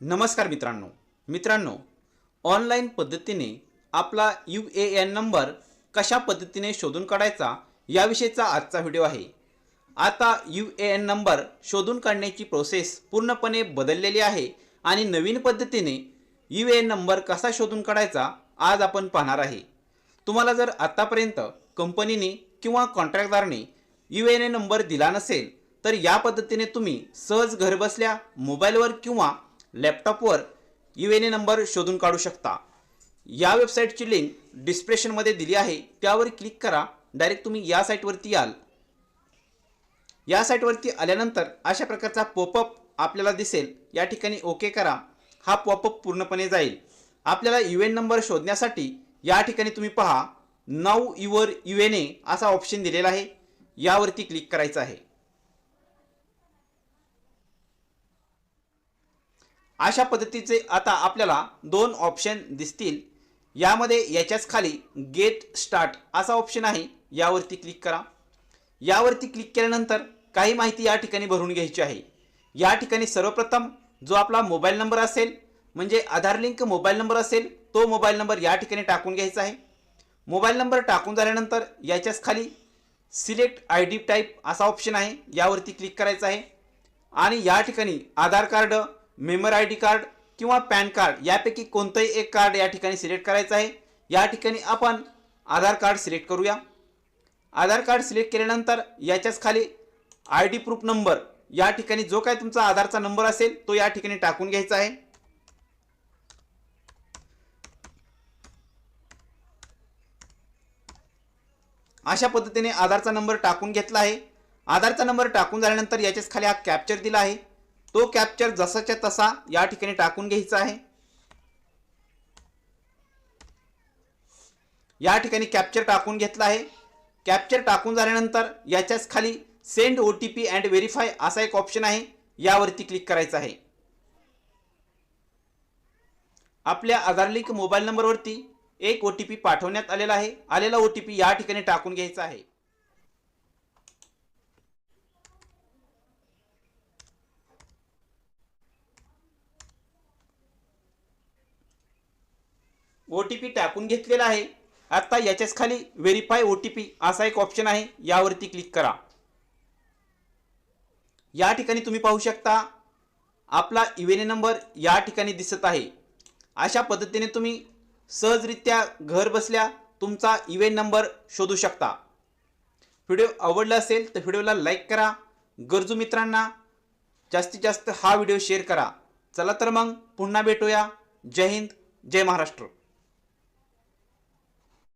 नमस्कार मित्रांनो. मित्रांनो ऑनलाईन पद्धतीने आपला यू ए एन नंबर कशा पद्धतीने शोधून काढायचा याविषयीचा आजचा व्हिडिओ आहे. आता यू ए एन नंबर शोधून काढण्याची प्रोसेस पूर्णपणे बदललेली आहे आणि नवीन पद्धतीने यू ए एन नंबर कसा शोधून काढायचा आज आपण पाहणार आहे. तुम्हाला जर आत्तापर्यंत कंपनीने किंवा कॉन्ट्रॅक्टदारने यू एन ए नंबर दिला नसेल तर या पद्धतीने तुम्ही सहज घरबसल्या मोबाईलवर किंवा लॅपटॉपवर यू एन ए नंबर शोधून काढू शकता. या वेबसाईटची लिंक डिस्क्रिप्शनमध्ये दिली आहे. त्यावर क्लिक करा. डायरेक्ट तुम्ही या साईटवरती याल. या साईटवरती आल्यानंतर अशा प्रकारचा पॉपअप आपल्याला दिसेल. या ठिकाणी ओके करा. हा पॉपअप पूर्णपणे जाईल. आपल्याला यू एन नंबर शोधण्यासाठी या ठिकाणी तुम्ही पहा. नऊ युअर यू एन ए असा ऑप्शन दिलेला आहे. यावरती क्लिक करायचं आहे. अशा पद्धतीचे आता आपल्याला दोन ऑप्शन दिसतील. यामध्ये याच्याच खाली गेट स्टार्ट असा ऑप्शन आहे. यावरती क्लिक करा. यावरती क्लिक केल्यानंतर काही माहिती या ठिकाणी भरून घ्यायची आहे. या ठिकाणी सर्वप्रथम जो आपला मोबाईल नंबर असेल म्हणजे आधार लिंक मोबाईल नंबर असेल तो मोबाईल नंबर या ठिकाणी टाकून घ्यायचा आहे. मोबाईल नंबर टाकून झाल्यानंतर याच्याच खाली सिलेक्ट आय डी टाईप असा ऑप्शन आहे. यावरती क्लिक करायचं आहे. आणि या ठिकाणी Aadhaar card member ID D card किंवा पॅन कार्ड यापैकी कोणतंही एक कार्ड या ठिकाणी सिलेक्ट करायचं आहे. या ठिकाणी आपण आधार कार्ड सिलेक्ट करूया. आधार कार्ड सिलेक्ट केल्यानंतर याच्याच खाली आय डी प्रूफ नंबर या ठिकाणी जो काय तुमचा आधारचा नंबर असेल तो या ठिकाणी टाकून घ्यायचा आहे. अशा पद्धतीने आधारचा नंबर टाकून घेतला आहे. आधारचा नंबर टाकून झाल्यानंतर याच्याच खाली हा कॅप्चर दिला आहे. तो कॅप्चर जसाच्या तसा या ठिकाणी टाकून घ्यायचा आहे. या ठिकाणी कॅप्चर टाकून घेतला आहे. कॅप्चर टाकून झाल्यानंतर याच्याच खाली send O T P and verify असा एक ऑप्शन आहे. यावरती क्लिक करायचं आहे. आपल्या आधार लिंक मोबाईल नंबरवरती एक ओ टी पी पाठवण्यात आलेला आहे. आलेला ओ टी पी या ठिकाणी टाकून घ्यायचा आहे. ओ टी पी टाकून घेतलेला आहे. आता याच्याच खाली व्हेरीफाय ओ टी पी असा एक ऑप्शन आहे. यावरती क्लिक करा. या ठिकाणी तुम्ही पाहू शकता आपला इव्हेन नंबर या ठिकाणी दिसत आहे. अशा पद्धतीने तुम्ही सहजरित्या घर बसल्या तुमचा इव्हेन नंबर शोधू शकता. व्हिडिओ आवडला असेल तर व्हिडिओला लाईक करा. गरजू मित्रांना जास्तीत जास्त हा व्हिडिओ शेअर करा. चला तर मग पुन्हा भेटूया. जय हिंद जय महाराष्ट्र.